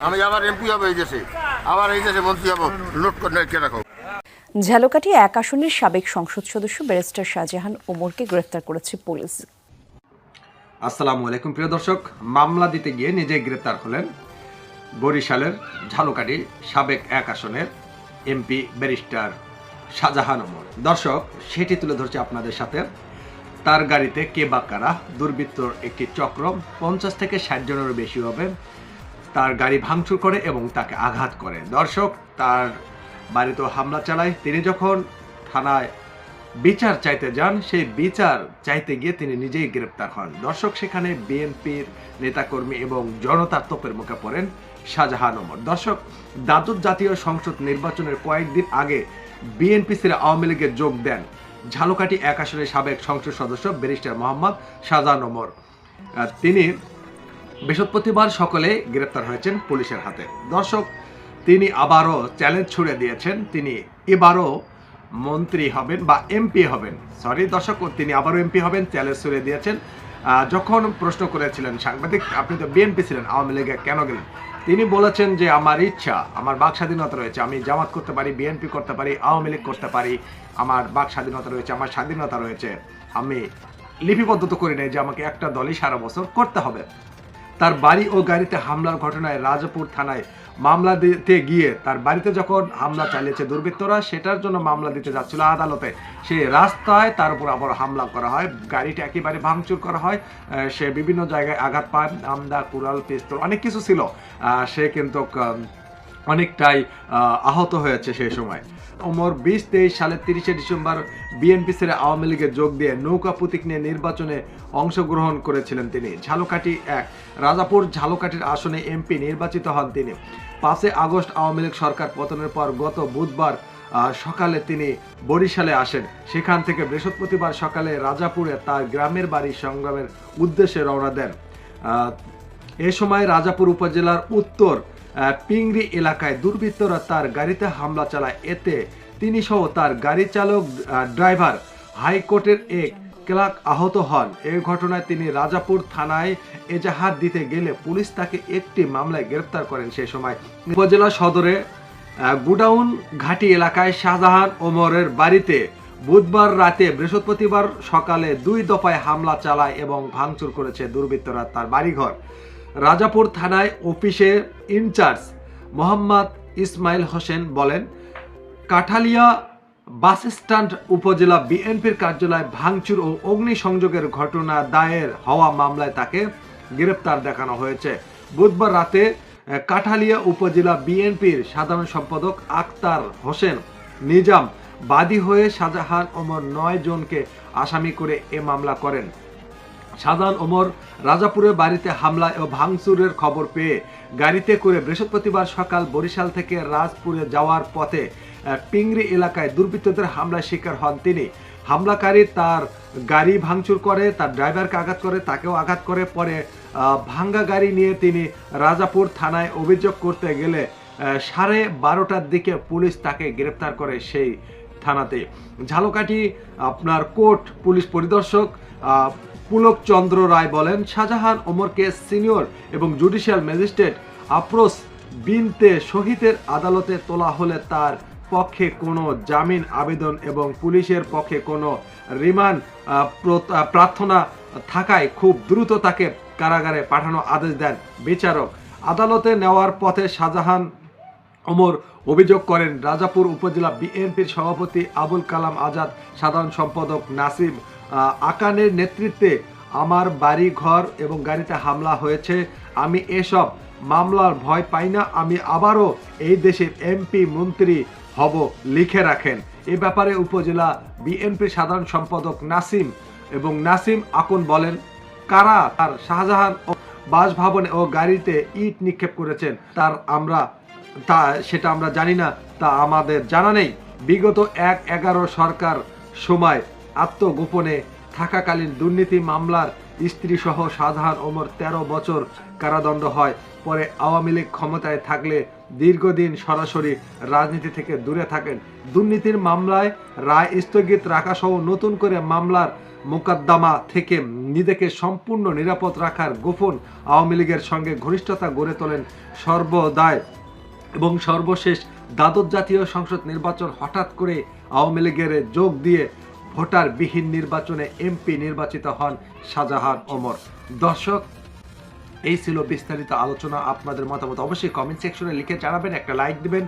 আমি আবার এমপি হব এই দেশে। আবার এই দেশে মন্ত্রী হব। নোট করে কে রাখো। ঝালকাঠি এক আসনের সাবেক সংসদ সদস্য ব্যারিস্টার শাহজাহান ওমরকে গ্রেফতার করেছে পুলিশ। আসসালামু আলাইকুম প্রিয় দর্শক। মামলা দিতে গিয়ে নিজেই গ্রেপ্তার হলেন বরিশালের ঝালকাঠি সাবেক এক আসনের এমপি ব্যারিস্টার শাহজাহান ওমর। দর্শক সেটি তুলে ধরছে আপনাদের সাথে। তার গাড়িতে কে বা কারা দুর্বৃত্তর একটি চক্র পঞ্চাশ থেকে ষাট জনেরও বেশি হবে। তার গাড়ি ভাঙচুর করে এবং তাকে আঘাত করে। দর্শক, তার বাড়িতে হামলা চালায়। তিনি যখন থানায় বিচার চাইতে যান, সেই বিচার চাইতে গিয়ে তিনি নিজেই গ্রেপ্তার হন। দর্শক, সেখানে বিএনপির নেতাকর্মী এবং জনতার তোপের মুখে পড়েন শাহজাহান ওমর। দর্শক দ্বাদশ জাতীয় সংসদ নির্বাচনের কয়েকদিন আগে বিএনপি ছেড়ে আওয়ামী লীগে যোগ দেন ঝালকাঠি এক আসনের সাবেক সংসদ সদস্য ব্যারিস্টার মোহাম্মদ শাহজাহান ওমর। তিনি বৃহস্পতিবার সকালে গ্রেপ্তার হয়েছেন পুলিশের হাতে। দর্শক, তিনি আবারও চ্যালেঞ্জ ছুড়ে দিয়েছেন। তিনি এবারও মন্ত্রী হবেন বা এমপি হবেন। সরি দর্শক, তিনি আবারও এমপি হবেন, চ্যালেঞ্জ ছুড়ে দিয়েছেন। যখন প্রশ্ন করেছিলেন সাংবাদিক, আপনি তো বিএনপি ছিলেন, আওয়ামী লীগে কেন গেলেন? তিনি বলেছেন যে, আমার ইচ্ছা, আমার বাক স্বাধীনতা রয়েছে, আমি জামাত করতে পারি, বিএনপি করতে পারি, আওয়ামী লীগ করতে পারি, আমার বাক স্বাধীনতা রয়েছে, আমার স্বাধীনতা রয়েছে। আমি লিপিবদ্ধ তো করি নাই যে, আমাকে একটা দলই সারা বছর করতে হবে। তার বাড়ি ও গাড়িতে হামলার ঘটনায় রাজাপুর থানায় মামলা দিতে গিয়ে তার বাড়িতে যখন হামলা চালিয়েছে দুর্বৃত্তরা, সেটার জন্য মামলা দিতে যাচ্ছিল আদালতে। সে রাস্তায় তার উপর আবার হামলা করা হয়, গাড়িটা একেবারে ভাঙচুর করা হয় সে বিভিন্ন জায়গায় আঘাত পায়, আমদা, কুড়াল, পিস্তল, অনেক কিছু ছিল। সে কিন্তু অনেকটাই আহত হয়েছে সেই সময়। ওমর বিশ, তেইশ সালের তিরিশে ডিসেম্বর বিএনপি ছেড়ে আওয়ামী লীগে যোগ দিয়ে নৌকা প্রতীক নিয়ে নির্বাচনে অংশগ্রহণ করেছিলেন তিনি। ঝালকাঠি এক, রাজাপুর ঝালকাঠির আসনে এমপি নির্বাচিত হন তিনি। পাঁচই আগস্ট আওয়ামী লীগ সরকার পতনের পর গত বুধবার সকালে তিনি বরিশালে আসেন। সেখান থেকে বৃহস্পতিবার সকালে রাজাপুরে তার গ্রামের বাড়ি সংগ্রামের উদ্দেশ্যে রওনা দেন। এ সময় রাজাপুর উপজেলার উত্তর পিংরি এলাকায় দুর্বৃত্তরা তার গাড়িতে হামলা চালায়। এতে তিনি সহ তার গাড়ি চালক ড্রাইভার হাইকোর্টের এক ক্লার্ক আহত হন। এই ঘটনায় তিনি রাজাপুর থানায় এজাহার দিতে গেলে পুলিশ তাকে একটি মামলায় গ্রেপ্তার করেন সেই সময়। উপজেলা সদরে গুডাউন ঘাটি এলাকায় শাহজাহান ওমরের বাড়িতে বুধবার রাতে বৃহস্পতিবার সকালে দুই দফায় হামলা চালায় এবং ভাঙচুর করেছে দুর্বৃত্তরা তার বাড়িঘর। রাজাপুর থানায় অফিসের ইনচার্জ মোহাম্মদ ইসমাইল হোসেন বলেন, কাঠালিয়া বাস স্ট্যান্ড উপজেলা বিএনপির কার্যালয় ভাঙচুর ও অগ্নিসংযোগের ঘটনা দায়ের হওয়া মামলায় তাকে গ্রেপ্তার দেখানো হয়েছে। বুধবার রাতে কাঠালিয়া উপজেলা বিএনপির সাধারণ সম্পাদক আক্তার হোসেন নিজাম বাদী হয়ে শাহজাহান ওমর নয় জনকে আসামি করে এ মামলা করেন। সাধারণ ওমর রাজাপুরের বাড়িতে হামলা ও ভাঙচুরের খবর পেয়ে গাড়িতে করে বৃহস্পতিবার সকাল বরিশাল থেকে রাজপুরে যাওয়ার পথে পিংরি এলাকায় দুর্বৃত্তদের হামলার শিকার হন তিনি। হামলাকারী তার গাড়ি ভাঙচুর করে, তার ড্রাইভারকে আঘাত করে, তাকেও আঘাত করে। পরে ভাঙ্গা গাড়ি নিয়ে তিনি রাজাপুর থানায় অভিযোগ করতে গেলে সাড়ে বারোটার দিকে পুলিশ তাকে গ্রেপ্তার করে সেই থানাতে। ঝালকাঠি, আপনার কোর্ট, পুলিশ পরিদর্শক পুলক চন্দ্র রায় বলেন শাহজাহান ওমরকে সিনিয়র এবং জুডিশিয়াল ম্যাজিস্ট্রেট আফরোজ বিনতে শহীদের আদালতে তোলা হলে তার পক্ষে কোনো জামিন আবেদন এবং পুলিশের পক্ষে কোনো রিমান্ড প্রার্থনা থাকায় খুব দ্রুত তাকে কারাগারে পাঠানো আদেশ দেন বিচারক। আদালতে নেওয়ার পথে শাহজাহান ওমর অভিযোগ করেন রাজাপুর উপজেলা বিএনপির সভাপতি আবুল কালাম আজাদ সাধারণ সম্পাদক আহ, আকানের নেতৃত্বে আমার বাড়ি, ঘর এবং গাড়িতে হামলা হয়েছে। আমি এসব মামলার ভয় পাই না। আমি আবারও এই দেশের এমপি, মন্ত্রী হব, লিখে রাখেন। এ ব্যাপারে উপজেলা বিএনপি সাধারণ সম্পাদক নাসিম এবং নাসিম আকন বলেন, কারা তার শাহজাহান ও বাসভবনে ও গাড়িতে ইট নিক্ষেপ করেছেন, তার আমরা, তা সেটা আমরা জানি না, তা আমাদের জানা নেই। বিগত এক এগারো সরকার সময় আত্মগোপনে থাকাকালীন দুর্নীতি মামলার স্ত্রী সহ শাহজাহান ওমর তেরো বছর কারাদণ্ড হয়। পরে আওয়ামী লীগ ক্ষমতায় থাকলে দীর্ঘদিন সরাসরি রাজনীতি থেকে দূরে থাকেন। দুর্নীতির মামলায় রায় স্থগিত রাখা সহ নতুন করে মামলার মোকদ্দমা থেকে নিজেকে সম্পূর্ণ নিরাপদ রাখার গোপন আওয়ামী লীগের সঙ্গে ঘনিষ্ঠতা গড়ে তোলেন সর্বদায় এবং সর্বশেষ দ্বাদশ জাতীয় সংসদ নির্বাচন হঠাৎ করে আওয়ামী লীগের যোগ দিয়ে ভোটার বিহীন নির্বাচনে এমপি নির্বাচিত হন শাহজাহান ওমর। দর্শক, এই ছিল বিস্তারিত আলোচনা। আপনাদের মতামত অবশ্যই কমেন্ট সেকশনে লিখে জানাবেন, একটা লাইক দিবেন।